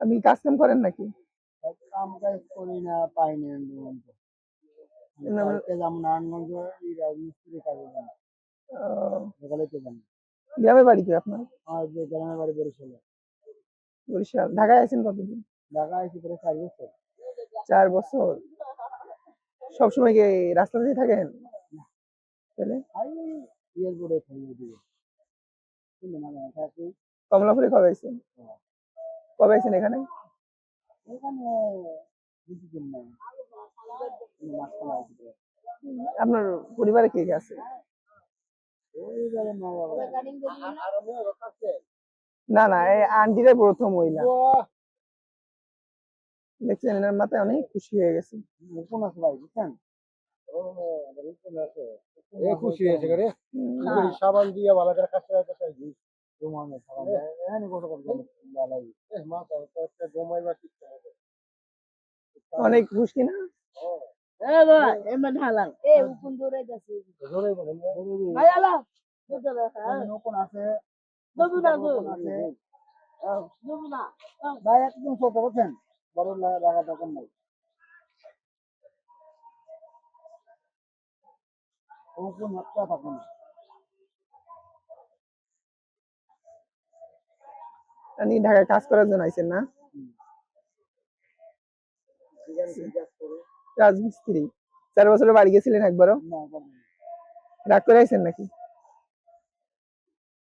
আপনি কাজ কাম করেন নাকি? কাম কাজ করি না পাই না গ্রামের বাড়ি কি আপনার? গ্রামের বাড়ি বরিশালে। বরিশাল। ঢাকায় আছেন কতদিন? ঢাকা এসে পরে চার বছর। চার বছর। সবসময় কি রাস্তা দিয়ে থাকেন তাহলে? থাকি। কমলাপুরে কবে আছেন কবে আছেন এখানে? আপনার পরিবারে কে কে আছে? না না এই আন্টিটাই প্রথম মহিলা। দেখছেন এনার মাথায় অনেক খুশি হয়ে গেছে। কোন আছে ভাই বুঝছেন? ও রূপন আছে। এ খুশি হয়েছে করে। সাবান দিয়ে ভালো করে কাছে রাখতে রুমানে সাবান এখানে কত কত ভালাই অনেক খুশি না? এ বাবা এমন হালাল। এ উপন দৌড়াই যাচ্ছে জোরে বলেন ভাই আলা বুঝতে পারছ কোন আছে দবু না দু কোন আছে দবু না ভাই একদম ছোট বলছেন বড় লাগা দরকার নাই ও কোন একটা থাকে না আপনি ঢাকায় কাজ করার জন্য আইছেন না? রাজমিস্ত্রি। চার বছরের বাড়ি গেছিলেন একবারও? রাগ করে আইছেন নাকি?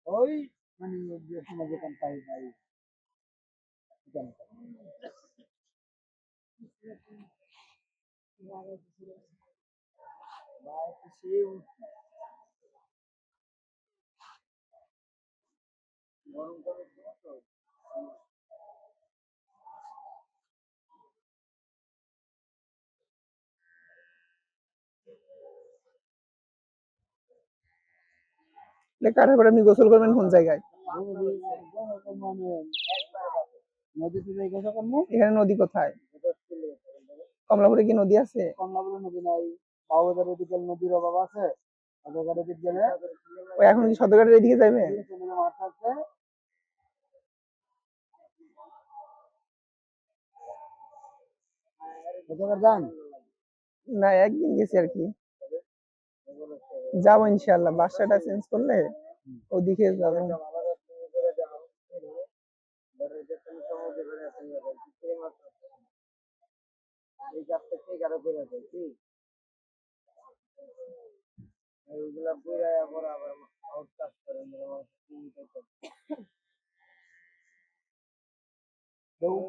ওই মানে পরে আপনি গোসল করবেন, কোন জায়গায়? এখানে নদী কোথায়? কমলাপুরে কি নদী আছে? কমলাপুরে নদী নাই ওদিকে নদীর অভাব আছে এখন কি সদরঘাটের এদিকে যাবে? আছে যান। না একদিন গেছি আর কি। যাব ইনশাল্লাহ বাসাটা চেঞ্জ করলে ওদিকে যাব। এই গাছটা কে কারও করে দেয় কি? এইগুলা বইরা আবার আবার আউট কাজ করে মেরে আমার চিন্তা করে ভাই মানুষের উপকার নাকি হম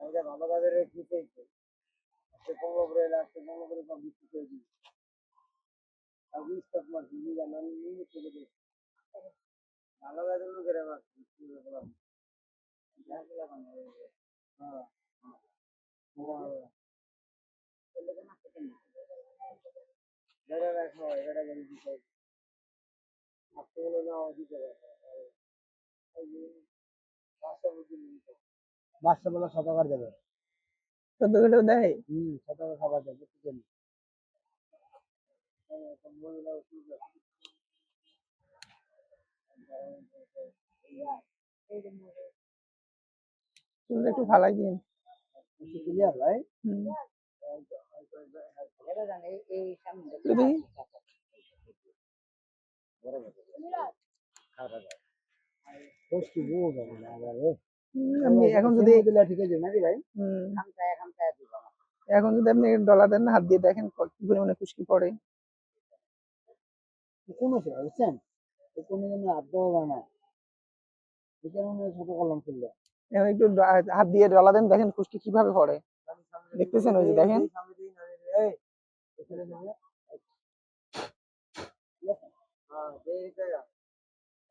আমাকে ভালোভাবে রেখে দিতে সে কমলো করে লাস্টে কমলো করে সব বিক্রি করে দিই লোকের আমার বিক্রি হ্যাঁ হ্যাঁ না দিতে বাচ্চা বলে শতকার দেবে। সদরঘাটেও দেয় হম শতকার খাবার দেবে চুলটা একটু ফালাই দিন। ক্লিয়ার ভাই হুম। এই সামনে একটু দেখি। কষ্টি বউ যাবে না এখন যদি ঠিক আছে নাকি ভাই হুম, খামচায় খামচায় দিব এখন যদি আপনি ডলা দেন হাত দিয়ে দেখেন কি পরিমাণে খুশকি পড়ে কোন বুঝছেন কোনো জন্য হাত দেওয়া যায় না এই কারণে ছোট কলম এখন একটু হাত দিয়ে ডলা দেন দেখেন খুশকি কীভাবে পড়ে দেখতেছেন ওই যে দেখেন এই